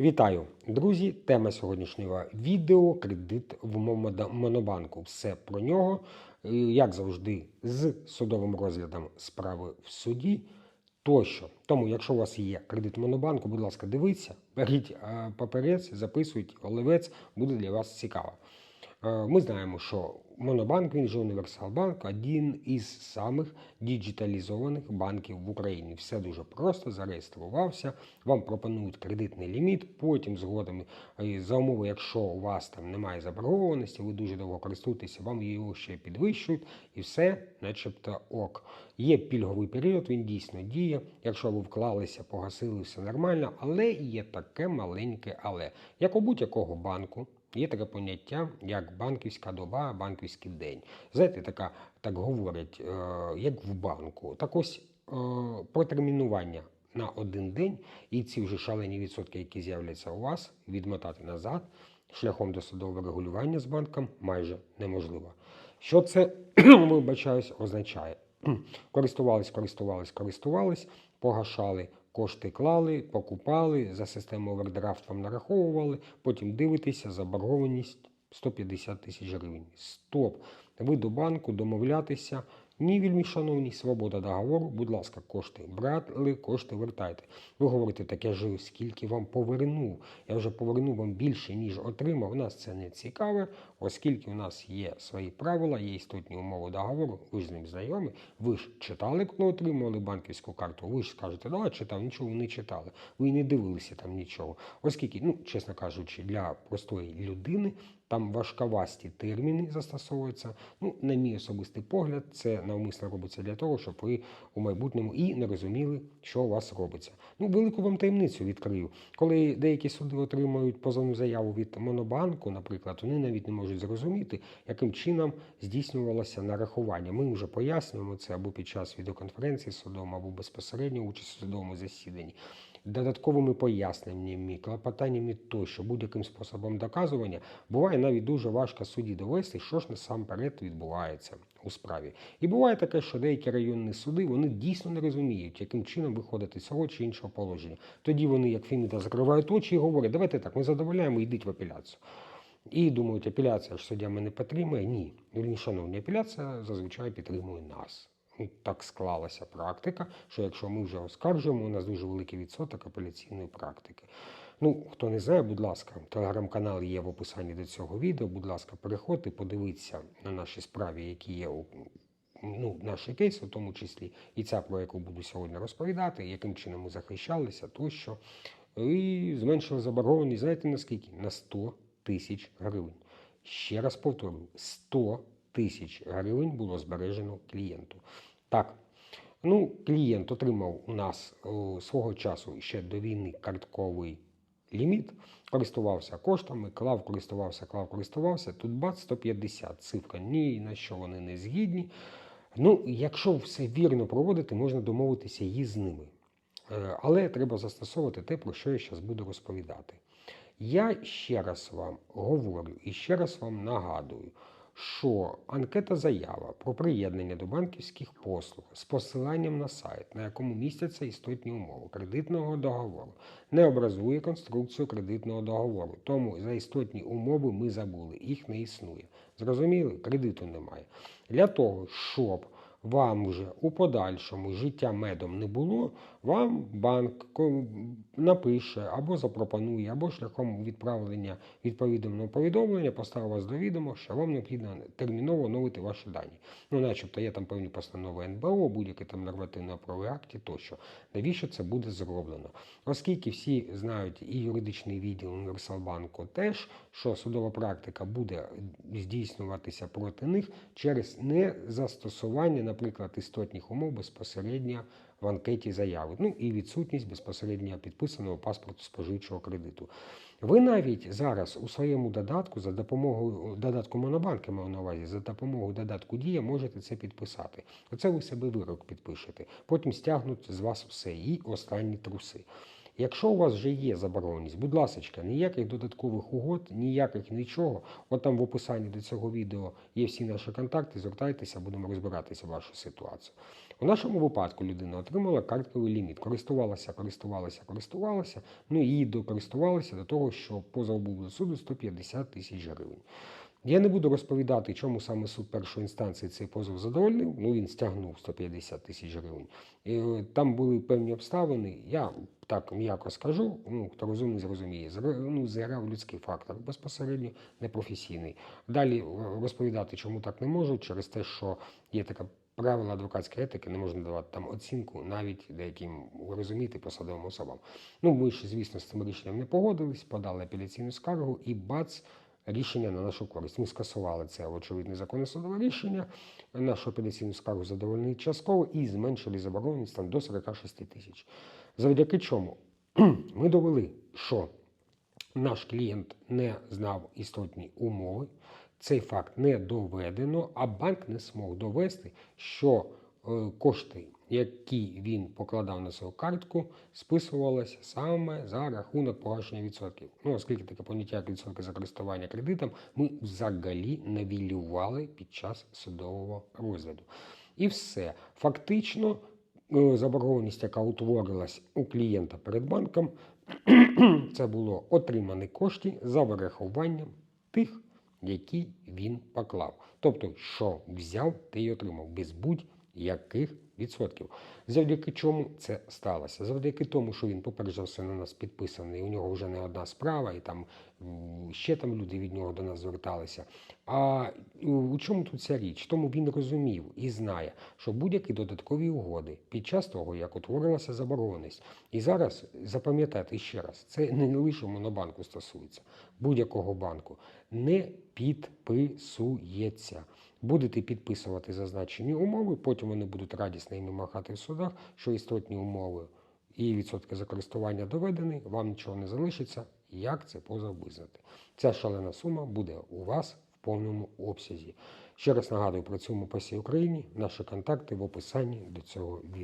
Вітаю, друзі! Тема сьогоднішнього відео кредит в Монобанку. Все про нього, е, як завжди, з судовим розглядом справи в суді. Тощо. Тому, якщо у вас є кредит в Монобанку, будь ласка, дивіться, беріть паперець, записуйте, олівець, буде для вас цікаво. Е, Ми знаємо, що Монобанк, він же Універсалбанк, один із самих діджиталізованих банків в Україні. Все дуже просто, зареєструвався, вам пропонують кредитний ліміт, потім згодом е, за умови, якщо у вас там немає заборгованості, ви дуже довго користуєтеся, вам його ще підвищують і все, начебто ок. Є пільговий період, він дійсно діє. Якщо ви вклалися, погасили, все нормально, але є таке маленьке але. Як у будь-якого банку, Є таке поняття, як банківська доба, банківський день. Знаєте, така, так говорять, е, як в банку. Так ось е, протермінування на один день і ці вже шалені відсотки, які з'являться у вас, відмотати назад шляхом досудового регулювання з банком майже неможливо. Що це, вибачаюсь, означає? Користувались, користувались, користувались, погашали, кошти клали, покупали, за систему овердрафт нараховували, потім дивитеся, заборгованість 150 тисяч гривень. Стоп! Ви до банку домовлятися. Ні, вільмі шановні, свобода договору, будь ласка, кошти брали, кошти вертайте. Ви говорите, так я ж скільки вам повернув. Я вже повернув вам більше, ніж отримав. У нас це не цікаве, оскільки у нас є свої правила, є істотні умови договору, ви ж з ним знайомі. Ви ж читали, коли отримували банківську карту. Ви ж скажете, да, читав, нічого не читали. Ви не дивилися там нічого. Оскільки, ну, чесно кажучи, для простої людини там важковасті терміни застосовуються. Ну, на мій особистий погляд, це навмисно робиться для того, щоб ви у майбутньому і не розуміли, що у вас робиться. Ну, велику вам таємницю відкрию. Коли деякі суди отримують позовну заяву від Монобанку, наприклад, вони навіть не можуть зрозуміти, яким чином здійснювалося нарахування. Ми вже пояснюємо це або під час відеоконференції з судом, або безпосередньо участь у судовому засіданні додатковими поясненнями, клопотаннями тощо, будь-яким способом доказування, буває навіть дуже важко суді довести, що ж насамперед відбувається у справі. І буває таке, що деякі районні суди вони дійсно не розуміють, яким чином виходити з цього чи іншого положення. Тоді вони, як Феміда, закривають очі і говорять, давайте так, ми задоволяємо, йдіть в апеляцію. І думають, апеляція ж суддя мене підтримує. Ні. Вірні, шановні, апеляція зазвичай підтримує нас. Ну, Так склалася практика, що якщо ми вже оскаржуємо, у нас дуже великий відсоток апеляційної практики. Ну, хто не знає, будь ласка, телеграм-канал є в описанні до цього відео. Будь ласка, переходьте, подивіться на наші справи, які є у ну, наші кейси, в тому числі і ця, про яку буду сьогодні розповідати, яким чином ми захищалися, тощо. І зменшили заборгованість, знаєте наскільки? На 100 тисяч гривень. Ще раз повторюю, 100 тисяч гривень було збережено клієнту. Так, ну, клієнт отримав у нас о, свого часу ще до війни картковий ліміт, користувався коштами, клав, користувався, клав, користувався. Тут бац 150. Цифра ні на що вони не згідні. Ну, якщо все вірно проводити, можна домовитися і з ними. Е, Але треба застосовувати те, про що я зараз буду розповідати. Я ще раз вам говорю і ще раз вам нагадую, що анкета заява про приєднання до банківських послуг з посиланням на сайт, на якому містяться істотні умови кредитного договору, не образує конструкцію кредитного договору. Тому за істотні умови ми забули, їх не існує. Зрозуміли? Кредиту немає. Для того, щоб вам вже у подальшому життя медом не було, вам банк напише або запропонує, або шляхом відправлення відповідного повідомлення поставить вас до відома, що вам необхідно терміново оновити ваші дані. Ну, начебто є там певні постанови НБО, будь-які там нормативно-правові акти тощо. Навіщо це буде зроблено? Оскільки всі знають і юридичний відділ Універсалбанку теж, що судова практика буде здійснюватися проти них через незастосування, наприклад, істотних умов безпосередньо в анкеті заяви, ну і відсутність безпосередньо підписаного паспорту споживчого кредиту. Ви навіть зараз у своєму додатку за допомогою додатку Монобанк, я маю на увазі, за допомогою додатку Дія можете це підписати. Оце ви себе вирок підпишете. Потім стягнуть з вас все і останні труси. Якщо у вас вже є заборгованість, будь ласка, ніяких додаткових угод, ніяких нічого. От там в описанні до цього відео є всі наші контакти. Звертайтеся, будемо розбиратися в вашу ситуацію. У нашому випадку людина отримала картковий ліміт, користувалася, користувалася, користувалася. Ну і її докористувалися до того, що позов був до суду 150 тисяч гривень. Я не буду розповідати, чому саме суд першої інстанції цей позов задовольнив. Ну він стягнув 150 тисяч гривень. І, е, там були певні обставини. Я так м'яко скажу. Ну хто розумний, зрозуміє. Ну, зіграв людський фактор безпосередньо непрофесійний. Далі е, розповідати, чому так не можу, через те, що є така. Правила адвокатської етики не можна давати там оцінку навіть деяким ви розумієте посадовим особам. Ну ми ж, звісно, з цим рішенням не погодились, подали апеляційну скаргу і бац, рішення на нашу користь. Ми скасували це очевидне законне судове рішення. Нашу апеляційну скаргу задовольнили частково і зменшили заборгованість там до 46 тисяч. Завдяки чому ми довели, що наш клієнт не знав істотні умови. Цей факт не доведено, а банк не змог довести, що кошти, які він покладав на свою картку, списувалися саме за рахунок погашення відсотків. Ну, оскільки таке поняття як відсотки за користування кредитом, ми взагалі навілювали під час судового розгляду. І все. Фактично, е, заборгованість, яка утворилась у клієнта перед банком, це було отримані кошти за вирахуванням тих, які він поклав. Тобто, що взяв, ти й отримав без будь-яких відсотків. Завдяки чому це сталося? Завдяки тому, що він, по-перше за все, на нас підписаний, у нього вже не одна справа, і там ще там люди від нього до нас зверталися. А у чому тут ця річ? Тому він розумів і знає, що будь-які додаткові угоди під час того, як утворилася заборгованість. І зараз запам'ятайте ще раз, це не лише монобанку стосується, будь-якого банку не підписується. Будете підписувати зазначені умови, потім вони будуть радісно іми махати в судах, що істотні умови і відсотки за користування доведені, вам нічого не залишиться. Як це позов визнати? Ця шалена сума буде у вас в повному обсязі. Ще раз нагадую, працюємо по всій Україні. Наші контакти в описанні до цього відео.